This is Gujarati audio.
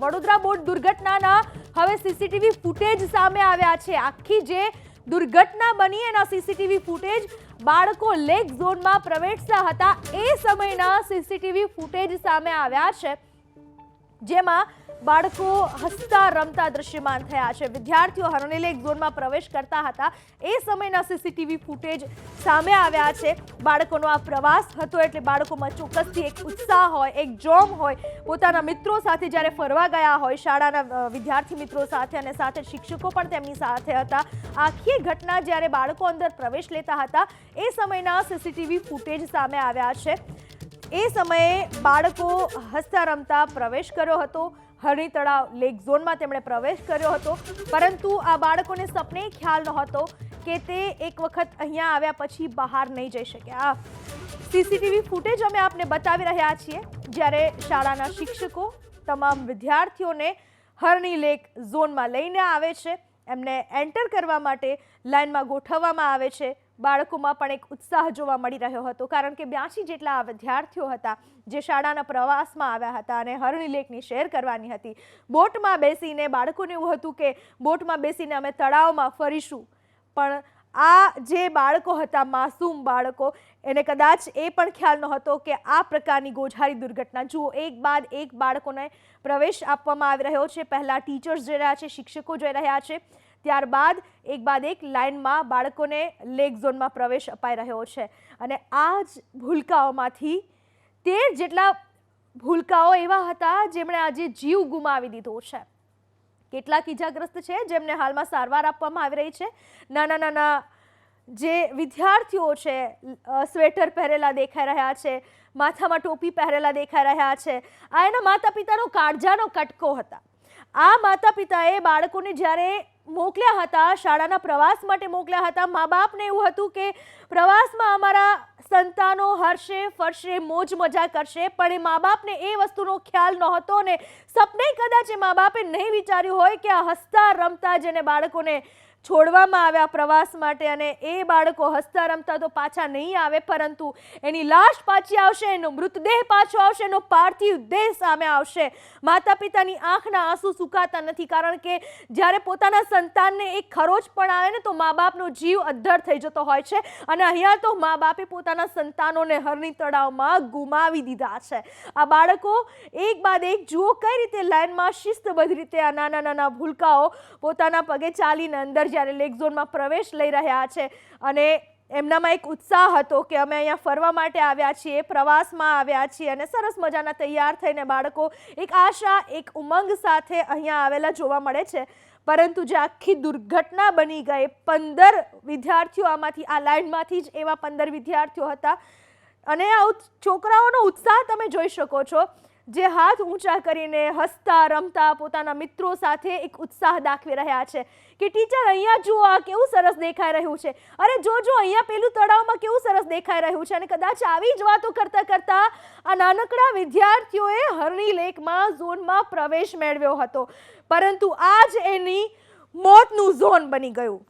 વડોદરા બોટ દુર્ઘટનાના હવે સીસીટીવી ફૂટેજ સામે આવ્યા છે. આખી જે દુર્ઘટના બની એના સીસીટીવી ફૂટેજ બાળકો લેક ઝોનમાં પ્રવેશતા હતા. એ સમયના સીસીટીવી ફૂટેજ સામે આવ્યા છે. જેમાં બાળકો હસતા રમતા દ્રશ્યમાન થયા છે. વિદ્યાર્થીઓ હરણી લેક ઝોનમાં પ્રવેશ કરતા હતા. એ સમયના સીસીટીવી ફૂટેજ સામે આવ્યા છે. બાળકોનો આ પ્રવાસ હતો એટલે બાળકોમાં ચોક્કસથી એક ઉત્સાહ હોય, એક જોમ હોય. પોતાના મિત્રો સાથે જ્યારે ફરવા ગયા હોય, શાળાના વિદ્યાર્થી મિત્રો સાથે અને સાથે શિક્ષકો પણ તેમની સાથે હતા. આખી ઘટના જ્યારે બાળકો અંદર પ્રવેશ લેતા હતા, એ સમયના સીસીટીવી ફૂટેજ સામે આવ્યા છે. એ સમયે બાળકો હસતા રમતા પ્રવેશ કર્યો હતો. હરણી તળાવ લેક ઝોનમાં તેમણે પ્રવેશ કર્યો હતો. પરંતુ આ બાળકોને સપને ખ્યાલ નહોતો કે તે એક વખત અહીંયા આવ્યા પછી બહાર નહીં જઈ શક્યા સીસીટીવી ફૂટેજ અમે આપને બતાવી રહ્યા છીએ. જ્યારે શાળાના શિક્ષકો તમામ વિદ્યાર્થીઓને હરણી લેક ઝોનમાં લઈને આવે છે. એમને એન્ટર કરવા માટે લાઇનમાં ગોઠવવામાં આવે છે. બાળકોમાં પણ એક ઉત્સાહ જોવા મળી રહ્યો હતો. કારણ કે બ્યાસી જેટલા વિદ્યાર્થીઓ હતા જે શાળાના પ્રવાસમાં આવ્યા હતા અને હરણી શેર કરવાની હતી. બોટમાં બેસીને બાળકોને એવું હતું કે બોટમાં બેસીને અમે તળાવમાં ફરીશું. પણ આ જે બાળકો હતા, માસૂમ બાળકો, એને કદાચ એ પણ ખ્યાલ નહોતો કે આ પ્રકારની ગોઝારી દુર્ઘટના. જુઓ, એક બાદ એક બાળકોને પ્રવેશ આપવામાં આવી રહ્યો છે. પહેલાં ટીચર્સ જઈ રહ્યા છે, શિક્ષકો જઈ રહ્યા છે. ત્યારબાદ એક બાદ એક લાઇનમાં બાળકોને લેક ઝોનમાં પ્રવેશ અપાઈ રહ્યો છે. અને આ જ ભૂલકાઓમાંથી તેર જેટલા ભૂલકાઓ એવા હતા જેમણે આજે જીવ ગુમાવી દીધો છે. કેટલાક ઇજાગ્રસ્ત છે જેમને હાલમાં સારવાર આપવામાં આવી રહી છે. નાના નાના જે વિદ્યાર્થીઓ છે સ્વેટર પહેરેલા દેખાઈ રહ્યા છે, માથામાં ટોપી પહેરેલા દેખાઈ રહ્યા છે. આ એના માતા પિતાનો કાળજાનો કટકો હતા. આ માતા પિતાએ બાળકોને જ્યારે મોકલ્યા હતા, શાળાના પ્રવાસ માટે મોકલ્યા હતા. મા બાપને એવું હતું કે પ્રવાસમાં અમારા સંતાનો હરશે, ફરશે, મોજ મજા કરશે, પણ એ મા બાપને એ વસ્તુનો ખ્યાલ નહોતો ને સપને કદાચ એ મા બાપે નહીં વિચાર્યું હોય કે આ હસતા રમતા જેને બાળકોને છોડવામાં આવ્યા પ્રવાસ માટે અને એ બાળકો હસતા રમતા તો પાછા નહીં આવે, પરંતુ એની લાશ પાછી આવશે, એનો મૃતદેહ પાછો આવશે, એનો પાર્થિવ દેહ સામે આવશે. માતા પિતાની આંખના આંસુ સુકાતા નથી, કારણ કે જ્યારે પોતાના સંતાનને એક ખરોચ પણ આવે ને તો મા બાપનો જીવ અદ્ધર થઈ જતો હોય છે અને અહીંયા તો મા બાપે પોતાના સંતાનોને હરણી તળાવમાં ગુમાવી દીધા છે. આ બાળકો એક બાદ એક જુઓ કઈ રીતે લાઇનમાં શિસ્તબદ્ધ રીતે આ નાના નાના ભૂલકાઓ પોતાના પગે ચાલીને અંદર જ્યારે લેક ઝોનમાં પ્રવેશ લઈ રહ્યા છે અને એમનામાં એક ઉત્સાહ હતો કે અમે અહીંયા ફરવા માટે આવ્યા છીએ, પ્રવાસમાં આવ્યા છીએ અને સરસ મજાના તૈયાર થઈને બાળકો એક આશા, એક ઉમંગ સાથે અહીંયા આવેલા જોવા મળે છે. પરંતુ જે આખી દુર્ઘટના બની ગઈ, પંદર વિદ્યાર્થીઓ આમાંથી, આ લાઇનમાંથી જ એવા પંદર વિદ્યાર્થીઓ હતા. અને આ છોકરાઓનો ઉત્સાહ તમે જોઈ શકો છો. જે હાથ ઊંચા કરીને હસતા, રમતા, પોતાના મિત્રો સાથે એક ઉત્સાહ દાખવી રહ્યા છે કે ટીચર અહીંયા જુઓ, આ કેવું સરસ દેખાઈ રહ્યું છે. અરે જો અહીંયા પેલું તળાવમાં કેવું સરસ દેખાઈ રહ્યું છે અને કદાચ આવી જ વાતો કરતા કરતા આ નાનકડા વિદ્યાર્થીઓએ હરણી લેકમાં ઝોનમાં પ્રવેશ મેળવ્યો હતો. પરંતુ આ જ એની મોતનું ઝોન બની ગયું.